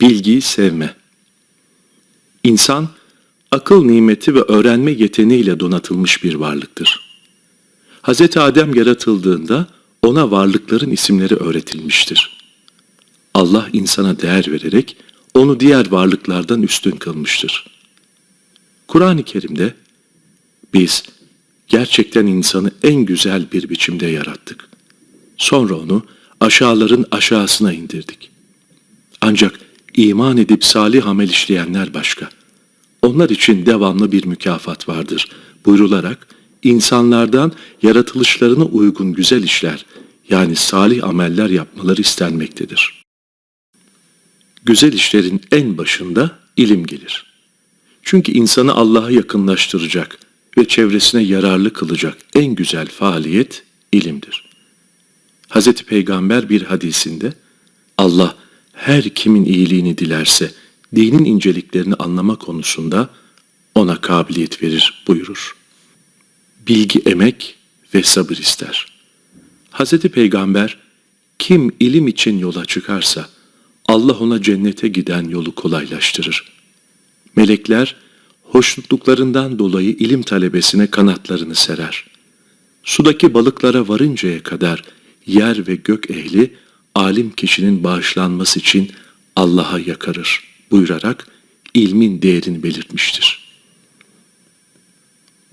Bilgiyi sevme. İnsan, akıl nimeti ve öğrenme yeteneğiyle donatılmış bir varlıktır. Hz. Adem yaratıldığında ona varlıkların isimleri öğretilmiştir. Allah insana değer vererek onu diğer varlıklardan üstün kılmıştır. Kur'an-ı Kerim'de biz gerçekten insanı en güzel bir biçimde yarattık. Sonra onu aşağıların aşağısına indirdik. Ancak iman edip salih amel işleyenler başka. Onlar için devamlı bir mükafat vardır buyrularak insanlardan yaratılışlarına uygun güzel işler yani salih ameller yapmaları istenmektedir. Güzel işlerin en başında ilim gelir. Çünkü insanı Allah'a yakınlaştıracak ve çevresine yararlı kılacak en güzel faaliyet ilimdir. Hz. Peygamber bir hadisinde Allah her kimin iyiliğini dilerse dinin inceliklerini anlama konusunda ona kabiliyet verir buyurur. Bilgi emek ve sabır ister. Hz. Peygamber kim ilim için yola çıkarsa Allah ona cennete giden yolu kolaylaştırır. Melekler hoşnutluklarından dolayı ilim talebesine kanatlarını serer. Sudaki balıklara varıncaya kadar yer ve gök ehli alim kişinin bağışlanması için Allah'a yakarır buyurarak ilmin değerini belirtmiştir.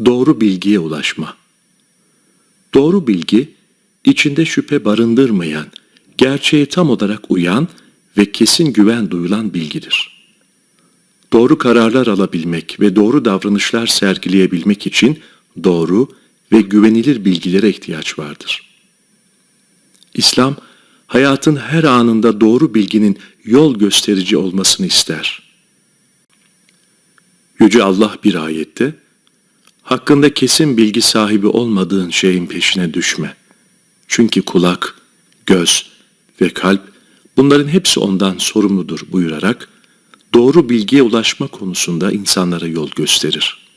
Doğru bilgiye ulaşma. Doğru bilgi, içinde şüphe barındırmayan, gerçeğe tam olarak uyan ve kesin güven duyulan bilgidir. Doğru kararlar alabilmek ve doğru davranışlar sergileyebilmek için doğru ve güvenilir bilgilere ihtiyaç vardır. İslam, hayatın her anında doğru bilginin yol gösterici olmasını ister. Yüce Allah bir ayette, hakkında kesin bilgi sahibi olmadığın şeyin peşine düşme. Çünkü kulak, göz ve kalp bunların hepsi ondan sorumludur buyurarak, doğru bilgiye ulaşma konusunda insanlara yol gösterir.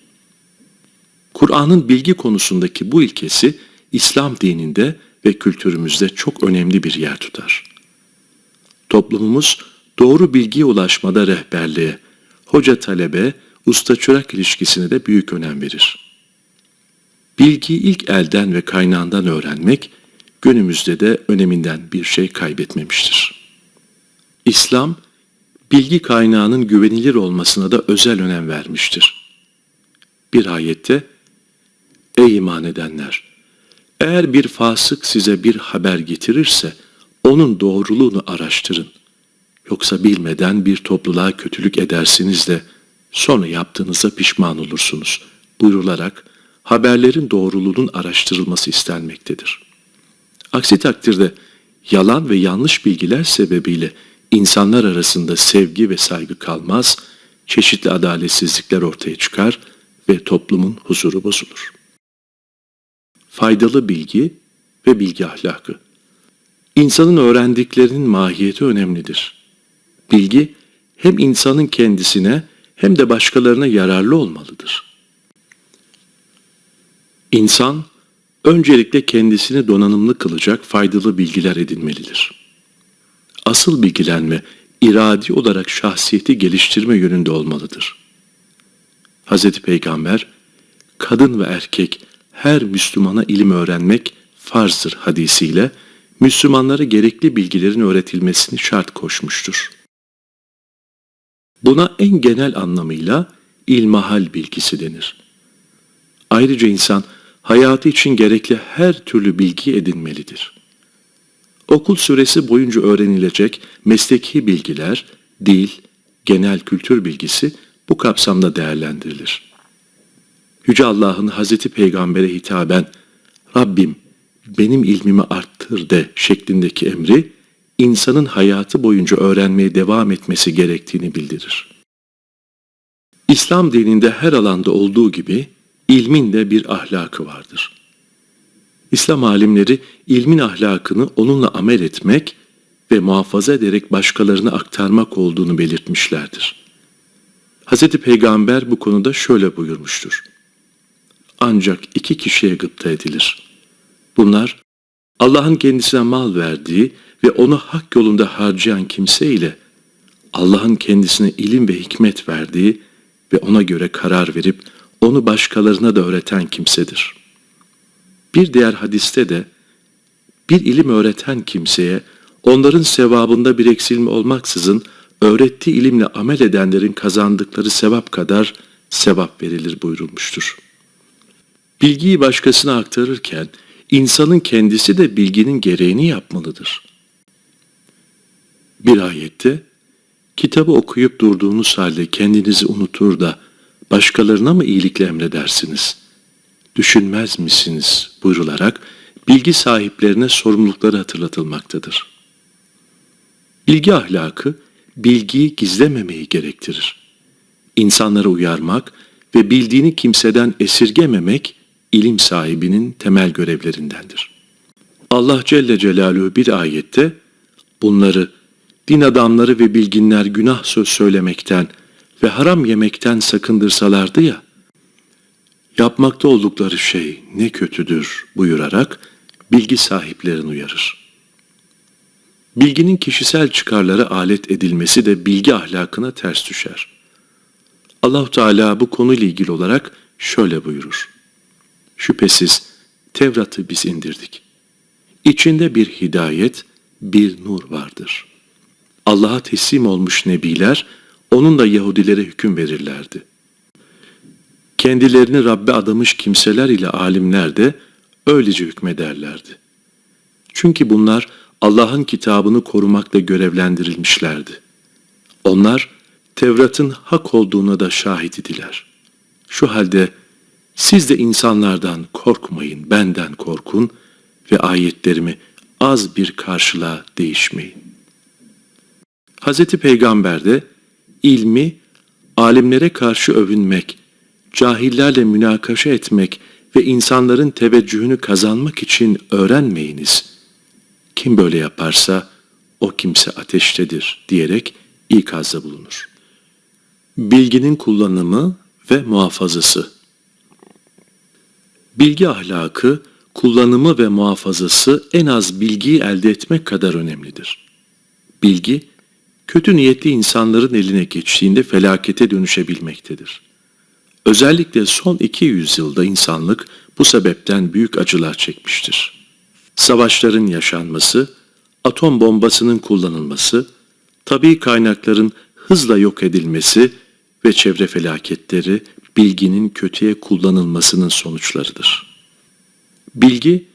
Kur'an'ın bilgi konusundaki bu ilkesi İslam dininde ve kültürümüzde çok önemli bir yer tutar. Toplumumuz doğru bilgiye ulaşmada rehberliğe, hoca-talebe, usta-çırak ilişkisine de büyük önem verir. Bilgiyi ilk elden ve kaynağından öğrenmek, günümüzde de öneminden bir şey kaybetmemiştir. İslam, bilgi kaynağının güvenilir olmasına da özel önem vermiştir. Bir ayette, Ey iman edenler! Eğer bir fasık size bir haber getirirse, onun doğruluğunu araştırın. Yoksa bilmeden bir topluluğa kötülük edersiniz de, sonra yaptığınıza pişman olursunuz buyrularak haberlerin doğruluğunun araştırılması istenmektedir. Aksi takdirde yalan ve yanlış bilgiler sebebiyle insanlar arasında sevgi ve saygı kalmaz, çeşitli adaletsizlikler ortaya çıkar ve toplumun huzuru bozulur. Faydalı bilgi ve bilgi ahlakı İnsanın öğrendiklerinin mahiyeti önemlidir. Bilgi hem insanın kendisine hem de başkalarına yararlı olmalıdır. İnsan öncelikle kendisini donanımlı kılacak faydalı bilgiler edinmelidir. Asıl bilgilenme iradi olarak şahsiyeti geliştirme yönünde olmalıdır. Hz. Peygamber, kadın ve erkek her Müslümana ilim öğrenmek farzdır hadisiyle Müslümanlara gerekli bilgilerin öğretilmesini şart koşmuştur. Buna en genel anlamıyla ilmahal bilgisi denir. Ayrıca insan hayatı için gerekli her türlü bilgi edinmelidir. Okul süresi boyunca öğrenilecek mesleki bilgiler, dil, genel kültür bilgisi bu kapsamda değerlendirilir. Yüce Allah'ın Hazreti Peygamber'e hitaben Rabbim benim ilmimi arttır de şeklindeki emri insanın hayatı boyunca öğrenmeye devam etmesi gerektiğini bildirir. İslam dininde her alanda olduğu gibi ilmin de bir ahlakı vardır. İslam alimleri ilmin ahlakını onunla amel etmek ve muhafaza ederek başkalarına aktarmak olduğunu belirtmişlerdir. Hz. Peygamber bu konuda şöyle buyurmuştur. Ancak iki kişiye gıpta edilir. Bunlar Allah'ın kendisine mal verdiği ve onu hak yolunda harcayan kimse ile Allah'ın kendisine ilim ve hikmet verdiği ve ona göre karar verip onu başkalarına da öğreten kimsedir. Bir diğer hadiste de bir ilim öğreten kimseye onların sevabında bir eksilme olmaksızın öğrettiği ilimle amel edenlerin kazandıkları sevap kadar sevap verilir buyurulmuştur. Bilgiyi başkasına aktarırken insanın kendisi de bilginin gereğini yapmalıdır. Bir ayette kitabı okuyup durduğunuz halde kendinizi unutur da başkalarına mı iyilikle emredersiniz? Düşünmez misiniz? buyrularak bilgi sahiplerine sorumlulukları hatırlatılmaktadır. Bilgi ahlakı, bilgiyi gizlememeyi gerektirir. İnsanları uyarmak ve bildiğini kimseden esirgememek, ilim sahibinin temel görevlerindendir. Allah Celle Celaluhu bir ayette, bunları, din adamları ve bilginler günah söz söylemekten ve haram yemekten sakındırsalardı ya, yapmakta oldukları şey ne kötüdür buyurarak bilgi sahiplerini uyarır. Bilginin kişisel çıkarlara alet edilmesi de bilgi ahlakına ters düşer. Allah Teala bu konuyla ilgili olarak şöyle buyurur. Şüphesiz Tevrat'ı biz indirdik. İçinde bir hidayet, bir nur vardır. Allah'a teslim olmuş nebiler, onunla Yahudilere hüküm verirlerdi. Kendilerini Rabbe adamış kimseler ile alimler de öylece hükmederlerdi. Çünkü bunlar Allah'ın kitabını korumakla görevlendirilmişlerdi. Onlar Tevrat'ın hak olduğuna da şahit idiler. Şu halde siz de insanlardan korkmayın, benden korkun ve ayetlerimi az bir karşılığa değişmeyin. Hz. Peygamber de ilmi alimlere karşı övünmek, cahillerle münakaşa etmek ve insanların teveccühünü kazanmak için öğrenmeyiniz. Kim böyle yaparsa o kimse ateştedir diyerek ikazda bulunur. Bilginin kullanımı ve muhafazası Bilgi ahlakı, kullanımı ve muhafazası en az bilgiyi elde etmek kadar önemlidir. Bilgi, kötü niyetli insanların eline geçtiğinde felakete dönüşebilmektedir. Özellikle son 200 yılda insanlık bu sebepten büyük acılar çekmiştir. Savaşların yaşanması, atom bombasının kullanılması, tabii kaynakların hızla yok edilmesi ve çevre felaketleri bilginin kötüye kullanılmasının sonuçlarıdır. Bilgi,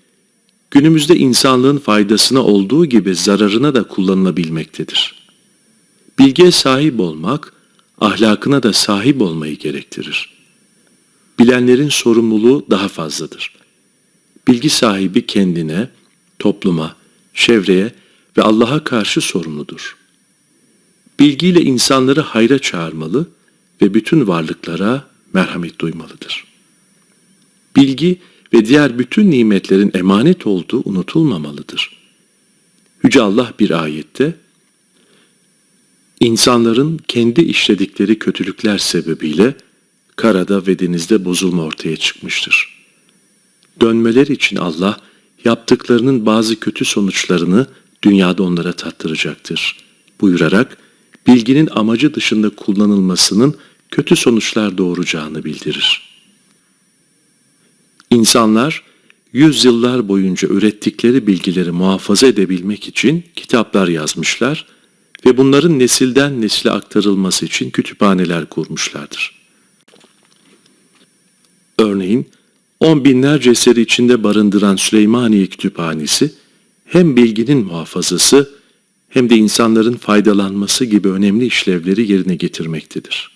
günümüzde insanlığın faydasına olduğu gibi zararına da kullanılabilmektedir. Bilgiye sahip olmak, ahlakına da sahip olmayı gerektirir. Bilenlerin sorumluluğu daha fazladır. Bilgi sahibi kendine, topluma, çevreye ve Allah'a karşı sorumludur. Bilgiyle insanları hayra çağırmalı ve bütün varlıklara merhamet duymalıdır. Bilgi ve diğer bütün nimetlerin emanet olduğu unutulmamalıdır. Yüce Allah bir ayette, İnsanların kendi işledikleri kötülükler sebebiyle karada ve denizde bozulma ortaya çıkmıştır. Dönmeler için Allah yaptıklarının bazı kötü sonuçlarını dünyada onlara tattıracaktır. Buyurarak bilginin amacı dışında kullanılmasının kötü sonuçlar doğuracağını bildirir. İnsanlar yüzyıllar boyunca ürettikleri bilgileri muhafaza edebilmek için kitaplar yazmışlar ve bunların nesilden nesile aktarılması için kütüphaneler kurmuşlardır. Örneğin on binlerce eseri içinde barındıran Süleymaniye Kütüphanesi hem bilginin muhafazası hem de insanların faydalanması gibi önemli işlevleri yerine getirmektedir.